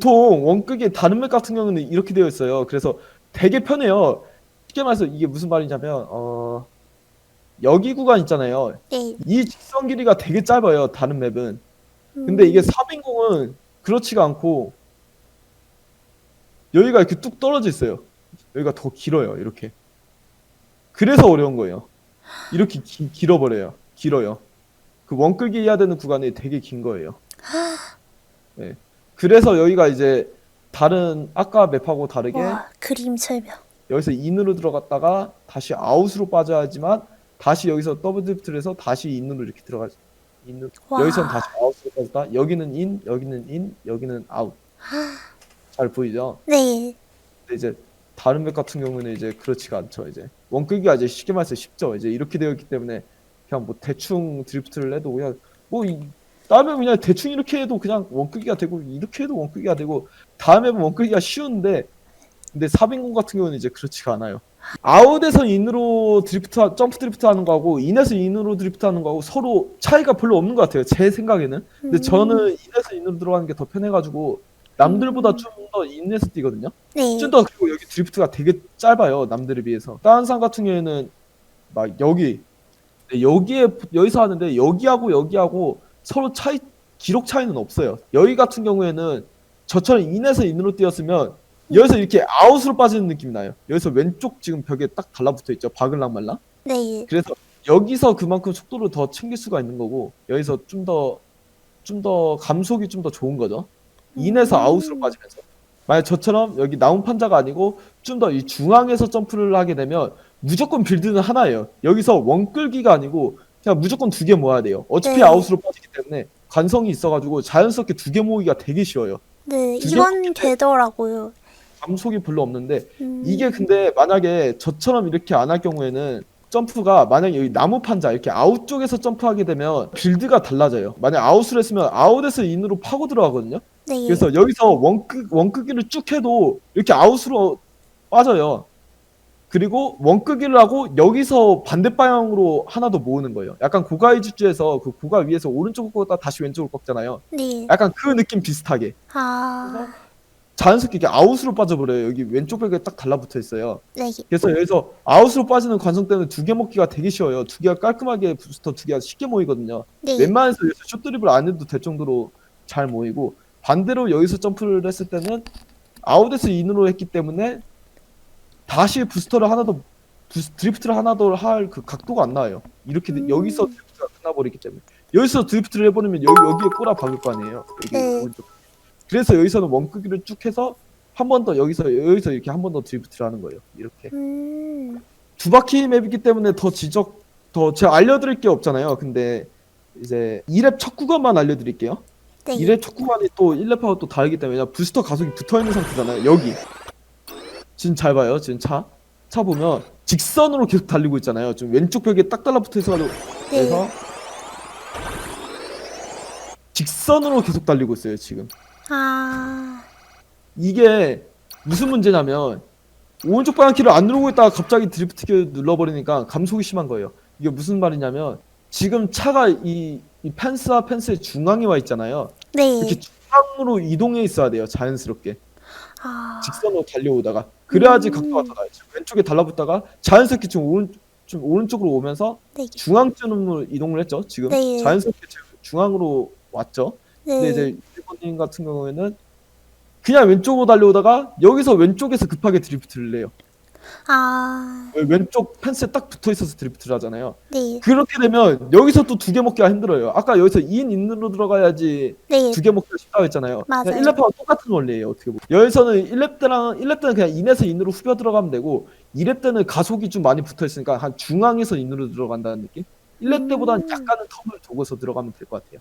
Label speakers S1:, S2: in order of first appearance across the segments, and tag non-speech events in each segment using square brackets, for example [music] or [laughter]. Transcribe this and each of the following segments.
S1: 보통 원격의 다른 맵 같은 경우는 이렇게 되어 있어요. 그래서 되게 편해요. 쉽게 말해서 이게 무슨 말이냐면 어 여기 구간 있잖아요.
S2: 네.
S1: 이 직선 길이가 되게 짧아요. 다른 맵은. 근데 이게 4인공은 그렇지가 않고 여기가 이렇게 뚝 떨어져 있어요. 여기가 더 길어요. 이렇게. 그래서 어려운 거예요. 이렇게 기- 길어버려요. 길어요. 그 원끌기 해야 되는 구간이 되게 긴 거예요. 네. 그래서 여기가 이제 다른 아까 맵하고 다르게
S2: 와 그림 설명.
S1: 여기서 인으로 들어갔다가 다시 아웃으로 빠져야 하지만 다시 여기서 더블 드리프트를 해서 다시 인으로 이렇게 들어가 인으로
S2: 와.
S1: 여기서는 다시 아웃으로 빠졌다 여기는 인 여기는 인 여기는 아웃 잘 보이죠?
S2: 네.
S1: 근데 이제 다른 맵 같은 경우는 이제 그렇지가 않죠 이제 원끌기가 이제 쉽게 말해서 쉽죠 이제 이렇게 되어 있기 때문에 그냥 뭐 대충 드리프트를 해도 그냥 뭐 이, 다음에 그냥 대충 이렇게 해도 그냥 원끌기가 되고 이렇게 해도 원끌기가 되고 다음에는 원끌기가 쉬운데 근데 4인공 같은 경우는 이제 그렇지가 않아요. 아웃에서 인으로 드리프트 하- 점프 드리프트 하는 거하고 인에서 인으로 드리프트 하는 거하고 서로 차이가 별로 없는 것 같아요. 제 생각에는. 근데
S2: 음.
S1: 저는 인에서 인으로 들어가는 게 더 편해가지고 남들보다 좀더 인에서 뛰거든요.
S2: 네.
S1: 좀더 그리고 여기 드리프트가 되게 짧아요 남들에 비해서 다른 산 같은 경우에는 막 여기 네, 여기에 여기서 하는데 여기하고 여기하고 서로 차이 기록 차이는 없어요 여기 같은 경우에는 저처럼 인에서 인으로 뛰었으면 여기서 이렇게 아웃으로 빠지는 느낌이 나요 여기서 왼쪽 지금 벽에 딱 달라붙어 있죠 바글랑 말랑
S2: 네.
S1: 그래서 여기서 그만큼 속도를 더 챙길 수가 있는 거고 여기서 좀 더 좀 더 감속이 좀 더 좋은 거죠. 인에서
S2: 음.
S1: 아웃으로 빠지면서 만약 저처럼 여기 나온 판자가 아니고 좀 더 이 중앙에서 점프를 하게 되면 무조건 빌드는 하나예요. 여기서 원 끌기가 아니고 그냥 무조건 두 개 모아야 돼요. 어차피
S2: 네.
S1: 아웃으로 빠지기 때문에 관성이 있어가지고 자연스럽게 두 개 모으기가 되게 쉬워요.
S2: 네.
S1: 두
S2: 이건
S1: 개-
S2: 되더라고요.
S1: 감속이 별로 없는데
S2: 음.
S1: 이게 근데 만약에 저처럼 이렇게 안 할 경우에는 점프가 만약에 여기 나무 판자 이렇게 아웃 쪽에서 점프하게 되면 빌드가 달라져요. 만약 아웃을 했으면 아웃에서 인으로 파고 들어가거든요.
S2: 네.
S1: 그래서 여기서 원끄 원끄기를 쭉 해도 이렇게 아웃으로 빠져요. 그리고 원끄기를 하고 여기서 반대 방향으로 하나 더 모으는 거예요. 약간 고가의 주주에서 그 고가 위에서 오른쪽으로 꺾다 다시 왼쪽으로 꺾잖아요.
S2: 네.
S1: 약간 그 느낌 비슷하게.
S2: 아.
S1: 자연스럽게 이게 아웃으로 빠져버려요. 여기 왼쪽 벽에 딱 달라붙어 있어요.
S2: 네.
S1: 그래서 여기서 아웃으로 빠지는 관성 때문에 두 개 먹기가 되게 쉬워요. 두 개가 깔끔하게 부스터 두 개가 쉽게 모이거든요.
S2: 네.
S1: 웬만해서 여기서 슛드립을 안 해도 될 정도로 잘 모이고 반대로 여기서 점프를 했을 때는 아웃에서 인으로 했기 때문에 다시 부스터를 하나 더 부스, 드리프트를 하나 더 할 그 각도가 안 나와요. 이렇게 돼-
S2: 음.
S1: 여기서 드리프트가 끝나버리기 때문에 여기서 드리프트를 해버리면 여기 여기에 꼬라 박을 거 아니에요. 여기
S2: 네.
S1: 오른쪽. 그래서 여기서는 원끄기를 쭉 해서 한 번 더 여기서 여기서 이렇게 한 번 더 드리프트를 하는 거예요. 이렇게.
S2: 음.
S1: 두 바퀴 맵이기 때문에 더 지적 더 제가 알려드릴 게 없잖아요. 근데 이제 2랩 첫 구간만 알려드릴게요.
S2: 네.
S1: 2랩 첫 구간이 또 1랩하고 또 다르기 때문에 부스터 가속이 붙어 있는 상태잖아요. 여기 지금 잘 봐요. 지금 차. 차 보면 직선으로 계속 달리고 있잖아요. 좀 왼쪽 벽에 딱 달라붙어 있어가지고
S2: 네.
S1: 그래서 직선으로 계속 달리고 있어요. 지금
S2: 아.
S1: 이게 무슨 문제냐면 오른쪽 방향 키를 안 누르고 있다가 갑자기 드리프트 키 눌러버리니까 감속이 심한 거예요. 이게 무슨 말이냐면 지금 차가 이, 이 펜스와 펜스의 중앙에 와 있잖아요.
S2: 네.
S1: 이렇게 중앙으로 이동해 있어야 돼요. 자연스럽게
S2: 아.
S1: 직선으로 달려오다가 그래야지
S2: 음.
S1: 각도가 더 나요. 지금 왼쪽에 달라붙다가 자연스럽게 지금 오른 좀 오른쪽으로 오면서
S2: 네.
S1: 중앙쯤으로 이동을 했죠. 지금
S2: 네.
S1: 자연스럽게 지금 중앙으로 왔죠. 근데
S2: 네.
S1: 이제 일본인 같은 경우에는 그냥 왼쪽으로 달려오다가 여기서 왼쪽에서 급하게 드리프트를 해요.
S2: 아.
S1: 왼쪽 펜스에 딱 붙어 있어서 드리프트를 하잖아요.
S2: 네.
S1: 그렇게 되면 여기서 또 두 개 먹기가 힘들어요. 아까 여기서 2인 인으로 들어가야지
S2: 네.
S1: 두 개 먹기가 쉽다고 했잖아요.
S2: 맞아요.
S1: 그냥 1렙하고 똑같은 원리예요. 어떻게 보면. 여기서는 1렙 때랑 1렙 때는 그냥 인에서 인으로 후벼 들어가면 되고 2렙 때는 가속이 좀 많이 붙어 있으니까 한 중앙에서 인으로 들어간다는 느낌? 1렙 때보다는
S2: 음.
S1: 약간은 텀을 두고서 들어가면 될 것 같아요.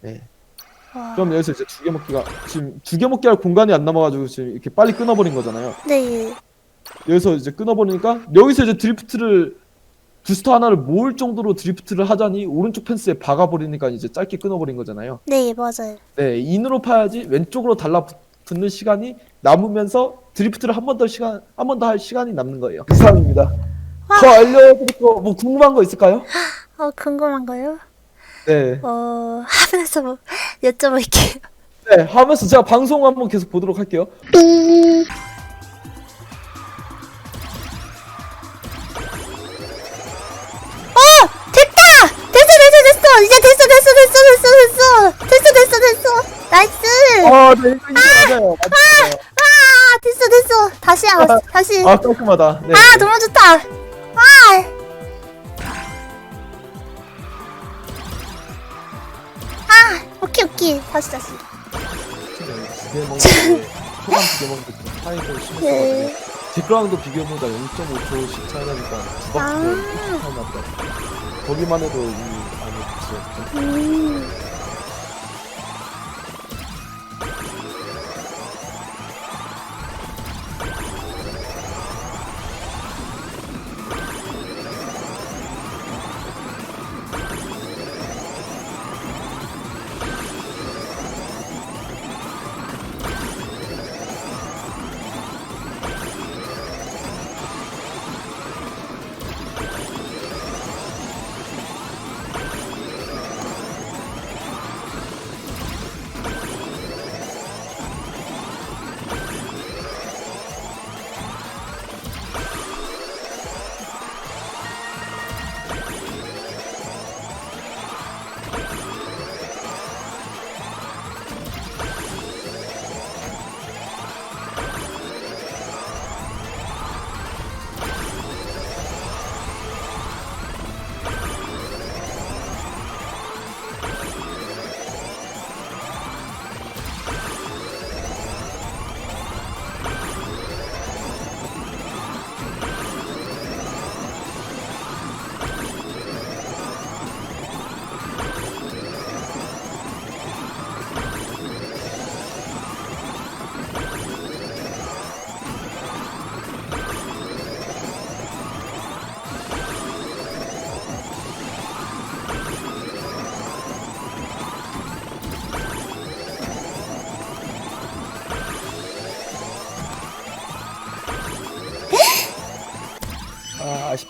S1: 네.
S2: 와.
S1: 그럼 여기서 이제 두 개 먹기가 지금 두 개 먹기 할 공간이 안 남아가지고 지금 이렇게 빨리 끊어버린 거잖아요.
S2: 네.
S1: 여기서 이제 끊어버리니까 여기서 이제 드리프트를 부스터 하나를 모을 정도로 드리프트를 하자니 오른쪽 펜스에 박아버리니까 이제 짧게 끊어버린 거잖아요.
S2: 네, 맞아요.
S1: 네, 인으로 파야지 왼쪽으로 달라붙는 시간이 남으면서 드리프트를 한 번 더 시간 한 번 더 할 시간이 남는 거예요. 이상입니다. 더 알려드릴 거 뭐 궁금한 거 있을까요?
S2: 어, 궁금한 거요?
S1: 네,
S2: 어, 하면서 뭐 여쭤볼게요.
S1: 네, 하면서 제가 방송 한번 계속 보도록 할게요.
S2: 어!
S1: 아, 네, 이거, 이거 맞아요. 맞아요.
S2: 아, 됐어, 됐어! 다시, 아, 다시.
S1: 아, 깔끔하다. 네.
S2: 아, 너무 좋다! 아! 아, 오케이, 오케이. 다시, 다시.
S1: 두개 먹는 게, 초반 두개 먹는 게 차이가 좀 심했어가지고.
S2: 네.
S1: 뒷라운드 비교보다 0.5초씩 차이 나니까 두
S2: 아.
S1: 바퀴 차이 났다. 거기만 해도 이미 많이 붙였죠.
S2: 음.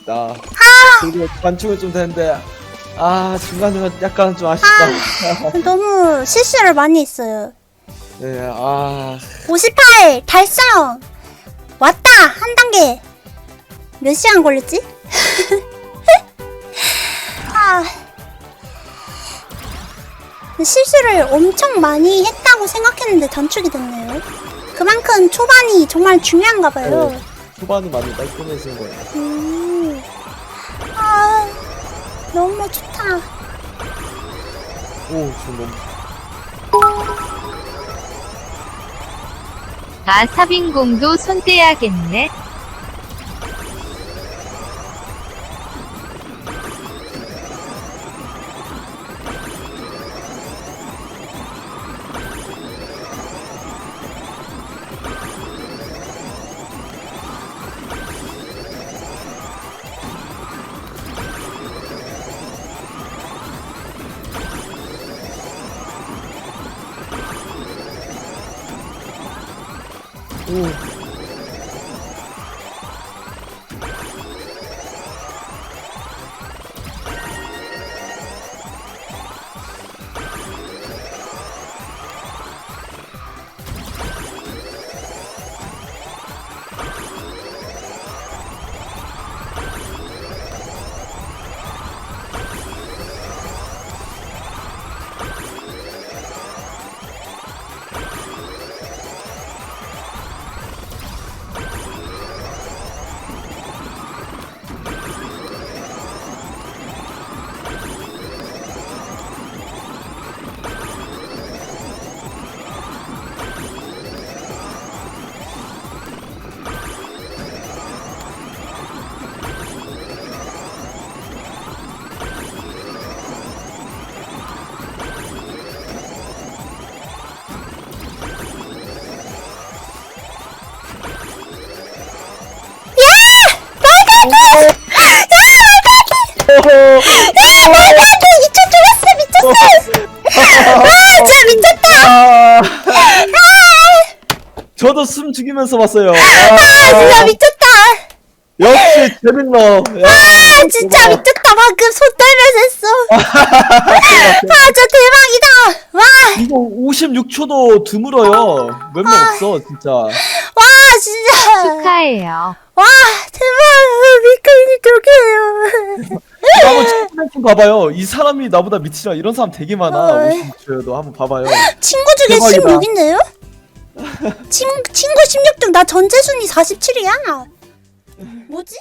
S1: 아, 아쉽다. 그리고 관충은 좀 되는데, 아, 중간중간 약간 좀 아쉽다.
S2: 너무 실수를 많이 했어요. [laughs]
S1: 네, 아,
S2: 58 달성! 왔다! 한 단계! 몇 시간 걸렸지? [laughs] 아. 실수를 엄청 많이 했다고 생각했는데 단축이 됐네요. 그만큼 초반이 정말 중요한가 봐요.
S1: 네. 초반이 많이 깔끔해진 거예요.
S2: 음. 아, 너무 좋다.
S1: 오, 지금 너무.
S3: 아 사빈공도 손 떼야겠네.
S1: 오,
S2: 아, 진짜 미쳤다!
S1: 아, 저도 숨 죽이면서 봤어요.
S2: 아, 진짜
S1: 아,
S2: 미쳤다!
S1: 역시 재밌노. 야,
S2: 아 진짜 미쳤다 방금 손 떨면서 했어 아저 대박이다 와
S1: 이거 56초도 드물어요. 몇 명 없어 진짜.
S2: 와, 진짜
S3: 축하해요.
S2: 와 대박 저게요
S1: 한번 친구 봐봐요. 이 사람이 나보다 밑이라 이런 사람 되게 많아.
S2: 어.
S1: 56초여도 한번 봐봐요. [laughs]
S2: 친구 중에
S1: 대박이다.
S2: 16인데요? 친, 친구 16중 나 전체 순위 47이야 뭐지?